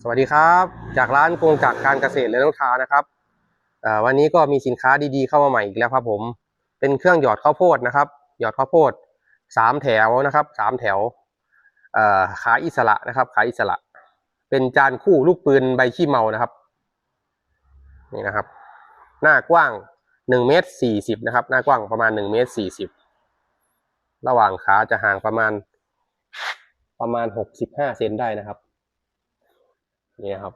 สวัสดีครับ จากร้านกงจักรการเกษตรและน้องทานะครับวันนี้ก็มีสินค้าดีๆเข้ามาใหม่อีกแล้วครับผม เป็นเครื่องหยอดข้าวโพดนะครับ หยอดข้าวโพดสามแถวนะครับสามแถวขาอิสระนะครับขาอิสระ เป็นจานคู่ลูกปืนใบขี้เมานะครับ นี่นะครับ หน้ากว้างหนึ่งเมตรสี่สิบนะครับ หน้ากว้างประมาณหนึ่งเมตรสี่สิบระหว่างขาจะห่างประมาณประมาณหกสิบห้าเซนได้นะครับ นี่นะครับ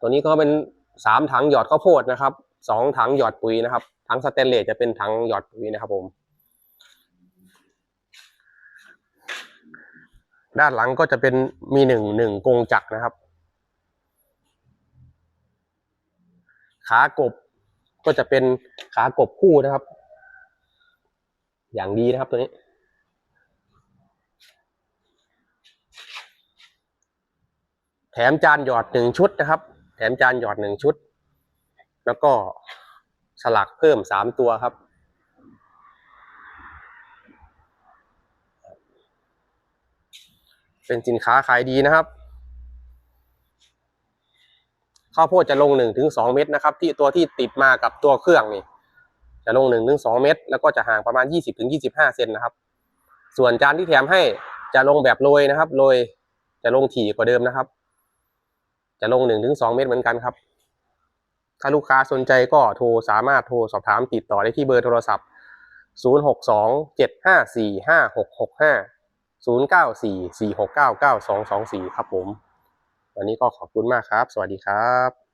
ตัวนี้ก็เป็นสามถังหยอดข้าวโพดนะครับสองถังหยอดปุ๋ยนะครับถังสแตนเลสจะเป็นถังหยอดปุ๋ยนะครับผม ด้านหลังก็จะเป็นมีหนึ่งหนึ่งกรงจักรนะครับ ขากบก็จะเป็นขากบคู่นะครับ อย่างดีนะครับตัวนี้ แถมจานหยอดหนึ่งชุดนะครับ แถมจานหยอดหนึ่งชุด แล้วก็สลักเพิ่มสามตัวครับ เป็นสินค้าขายดีนะครับ ข้าวโพดจะลงหนึ่งถึงสองเม็ดนะครับ ที่ตัวที่ติดมากับตัวเครื่องนี่ จะลงหนึ่งถึงสองเม็ดแล้วก็จะห่างประมาณยี่สิบถึงยี่สิบห้าเซนนะครับ ส่วนจานที่แถมให้จะลงแบบโรยนะครับโรยจะลงถี่กว่าเดิมนะครับ จะลงหนึ่งถึงสองเมตรเหมือนกันครับ ถ้าลูกค้าสนใจก็โทรสามารถโทรสอบถามติดต่อได้ที่เบอร์โทรศัพท์ 0 6 2 7 5 4 5 6 6 5 0 9 4 4 6 9 9 2 2 4 ครับผม วันนี้ก็ขอบคุณมากครับ สวัสดีครับ